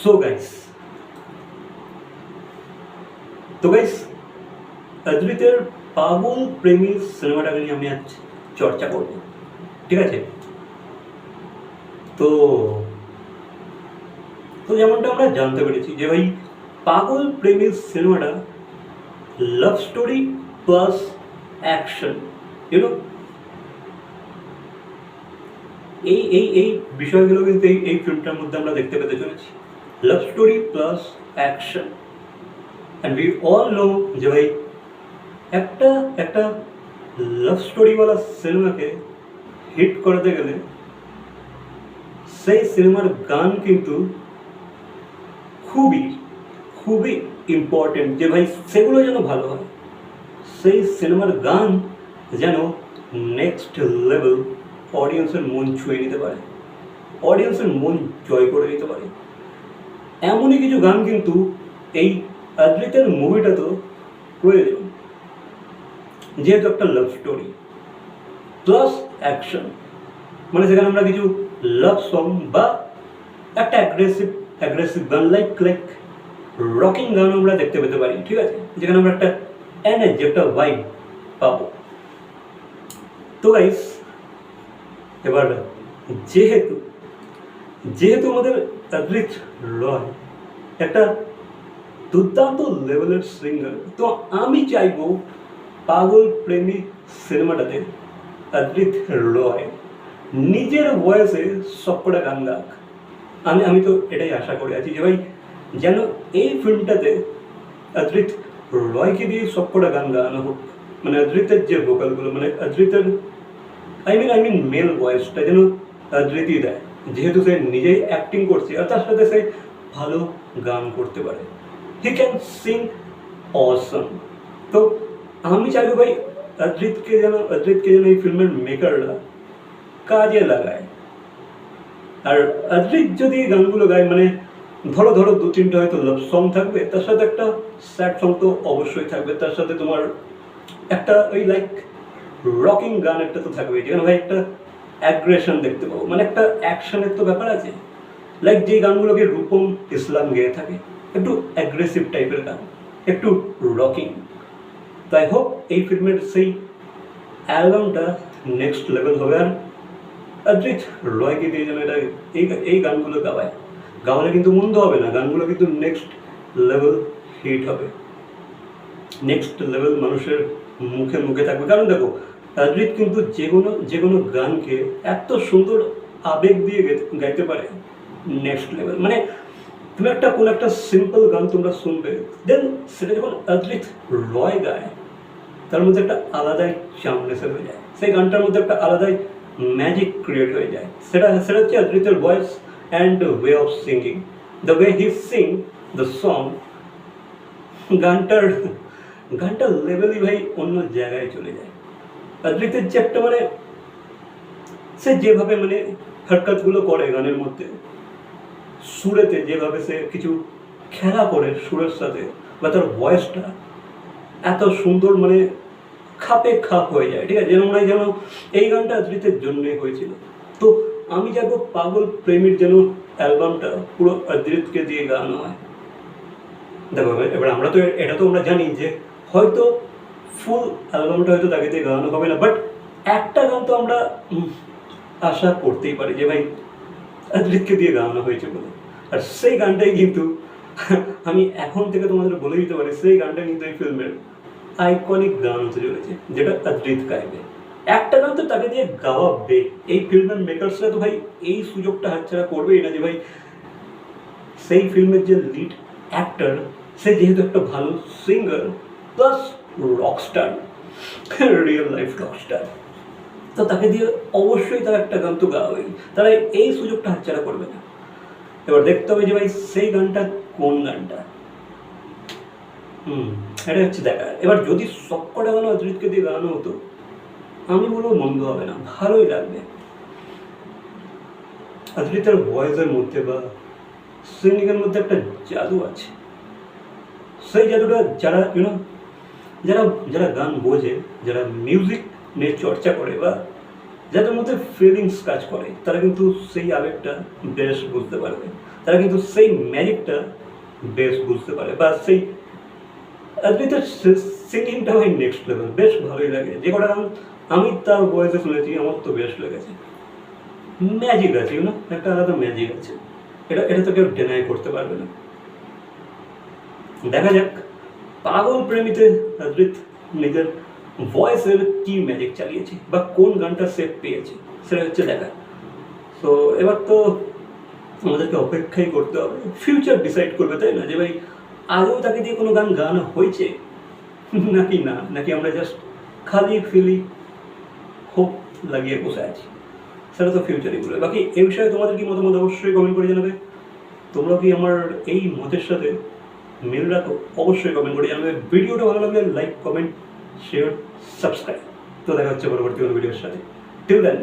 So guys তো guys অদ্রিতের পাগল প্রেমী সিনেমাটাকে নিয়ে আমি আজ চর্চা করব, ঠিক আছে? তো তো যেমনটা আমরা জানতে পেরেছি যে ভাই, পাগল প্রেমী সিনেমাটা love story plus action you know এই এই এই বিষয়গুলো কিন্তু এই এই ফিল্মটার মধ্যে আমরা দেখতে পেতে চলেছি। Love story plus action and we all know যে ভাই একটা একটা লাভ স্টোরিওয়ালা সিনেমাকে হিট করাতে গেলে, সেই সিনেমার গান কিন্তু খুবই খুবই ইম্পর্টেন্ট যে ভাই, সেগুলো যেন ভালো হয়, সেই সিনেমার গান যেন নেক্সট লেভেল অডিয়েন্সের মন ছুঁয়ে নিতে পারে অডিয়েন্সের মন জয় করে নিতে পারে। এমনই কিছু গান কিন্তু এই অদ্রিতের মুভিটা তো প্রয়োজন। যেহেতু একটা লাভ স্টোরি প্লাস অ্যাকশন মানে সেখানে আমরা কিছু লাভ সং বা একটা অ্যাগ্রেসিভ অ্যাগ্রেসিভ গান লাইক লাইক রকিং গান আমরা দেখতে পেতে পারি, ঠিক আছে? যেখানে আমরা একটা এনার্জি একটা ভাইব পাবো। তো গাইস এবার যেহেতু যেহেতু আমাদের অদ্রিত রয় একটা দুর্দান্ত লেভেলের সিঙ্গার তো আমি চাইব পাগল প্রেমী সিনেমাটাতে অদ্রিত রয় নিজের ভয়েসে সবকটা গান গাক। আমি আমি তো এটাই আশা করে আছি যে ভাই, যেন এই ফিল্মটাতে অদ্রিত রয়কে দিয়ে সবকটা গান গাওয়ানো হোক। মানে অদ্রিতের যে ভোকালগুলো মানে অদ্রিতের I mean I mean male ভয়েসটা যেন অদ্রিতই দেয়। যেহেতু সে নিজেই অ্যাক্টিং করছে আর তার সাথে সে ভালো গান করতে পারে। হি ক্যান সিং অসম তো আমি চাইব ভাই, অদ্রিতকে যেন অদ্রিতকে যেন এই ফিল্মের মেকাররা কাজে লাগায়। আর অদ্রিত যদি এই গানগুলো গায় মানে ধরো ধরো দু তিনটা হয়তো লাভ সং থাকবে, তার সাথে একটা স্যাড সং তো অবশ্যই থাকবে। তার সাথে তোমার একটা ওই লাইক রকিং গান একটা তো থাকবে যেখানে ভাই একটা অ্যাগ্রেশন দেখতে পাবো। মানে একটা অ্যাকশনের তো ব্যাপার আছে। লাইক যে গানগুলোকে রূপম ইসলাম গেয়ে থাকে, একটু অ্যাগ্রেসিভ টাইপের গান, একটু রকিং তাই হোপ এই ফিল্মের সেই অ্যালবামটা নেক্সট লেভেল হবে আর অদ্রিত রয়কে দিয়ে যেন এটা এই এই গানগুলো গাওয়ায়। গাওয়ালে কিন্তু মন্দ হবে না, গানগুলো কিন্তু নেক্সট লেভেল হিট হবে। নেক্সট লেভেল মানুষের মুখে মুখে থাকবে। কারণ দেখো অদ্রিত কিন্তু যে কোনো যে কোনো গানকে এত সুন্দর আবেগ দিয়ে গাইতে পারে নেক্সট লেভেল মানে তুমি একটা, কোন একটা সিম্পল গান তোমরা শুনবে দেন সেটা যখন অদ্রিত রয় গায়, তার মধ্যে একটা আলাদাই চামনেস হয়ে যায়। সেই গানটার মধ্যে একটা আলাদাই ম্যাজিক ক্রিয়েট হয়ে যায়। সেটা সেটা হচ্ছে অদ্রিতের voice and way of singing the way he sing the song গানটার গানটার লেভেলই ভাই অন্য জায়গায় চলে যায়। অদ্রিতের যে একটা মানে সে যেভাবে মানে হরকতগুলো করে গানের মধ্যে, সুরেতে যেভাবে সে কিছু খেলা করে সুরের সাথে বা তার ভয়েসটা এত সুন্দর মানে খাপে খাপ হয়ে যায়, ঠিক আছে? যেন মনে হয় যেন এই গানটা অদ্রিতের জন্যই হয়েছিল। তো আমি যাব পাগল প্রেমীর যেন অ্যালবামটা, পুরো অদ্রিতকে দিয়ে গান হয়। দেখো, এবার আমরা তো, এটা তো আমরা জানি যে হয়তো ফুল অ্যালবামটা হয়তো তাকে দিয়ে গাওয়ানো হবে না বাট একটা গান তো আমরা আশা করতেই পারি যে ভাই অদ্রিতকে দিয়ে গাওয়ানো হয়েছে বলে। আর সেই গানটাই কিন্তু আমি এখন থেকে তোমাদের বলে দিতে পারি, সেই গানটা কিন্তু এই ফিল্মের আইকনিক গান হতে চলেছে, যেটা অদ্রিত গাইবে। একটা গান তো তাকে দিয়ে গাওয়াবে। এই ফিল্মের মেকার্সরা তো ভাই এই সুযোগটা হাতছাড়া করবেই না যে ভাই সেই ফিল্মের যে লিড অ্যাক্টর সে যেহেতু একটা ভালো singer plus rockstar real life rockstar তো তাকে দিয়ে অবশ্যই তার একটা গান তো গাওয়াবেই তারা এই সুযোগটা হাতছাড়া করবে না। এবার দেখতে হবে যে ভাই সেই গানটা কোন গানটা। হুম, এটা হচ্ছে দেখা এবার যদি সবকটা গান অদ্রিতকে দিয়ে গানো হতো, আমি বলব মন্দ হবে না, ভালোই লাগবে। অদ্রিতের ভয়েসের মধ্যে বা সিঙ্গিংয়ের মধ্যে একটা জাদু আছে। সেই জাদুটা যারা ইউনো যারা যারা গান বোঝে, যারা মিউজিক নিয়ে চর্চা করে বা যাদের মধ্যে ফিলিংস কাজ করে, তারা কিন্তু সেই আবেগটা বেশ বুঝতে পারবে। তারা কিন্তু সেই ম্যাজিকটা বেশ বুঝতে পারে বা সেই অদ্রিতার সিঙ্গিংটা হয় নেক্সট লেভেল বেশ ভালোই লাগে। যে কটা গান আমি তার বয়সে শুনেছি, আমার তো বেশ লেগেছে। ম্যাজিক আছে ইউনো একটা আলাদা ম্যাজিক আছে। এটা এটা তো কেউ ডেনাই করতে পারবে না। দেখা যাক। পাগল প্রেমীতে অদ্রিত নিজের ভয়েসের কি ম্যাজিক চালিয়েছে বা কোন গানটা সেভ পেয়েছে, সেটা হচ্ছে দেখা। তো এবার তো আমাদেরকে অপেক্ষাই করতে হবে। ফিউচার ডিসাইড করবে, তাই না? যে ভাই, আদৌ তাকে দিয়ে কোনো গান গান হয়েছে? নাকি না? নাকি আমরা জাস্ট খালি ফিলি হোপ লাগিয়ে বসে আছি? সেটা তো ফিউচারই বলবে। বাকি এই বিষয়ে তোমাদের কি মতামত অবশ্যই কমেন্ট করে জানাবে। তোমরা কি আমার এই মতের সাথে মিল রাখো, অবশ্যই কমেন্ট করে। জানাবে ভিডিওটা ভালো লাগলে লাইক কমেন্ট শেয়ার সাবস্ক্রাইব তো দেখা হচ্ছে পরবর্তী কোনো ভিডিওর সাথে। Till then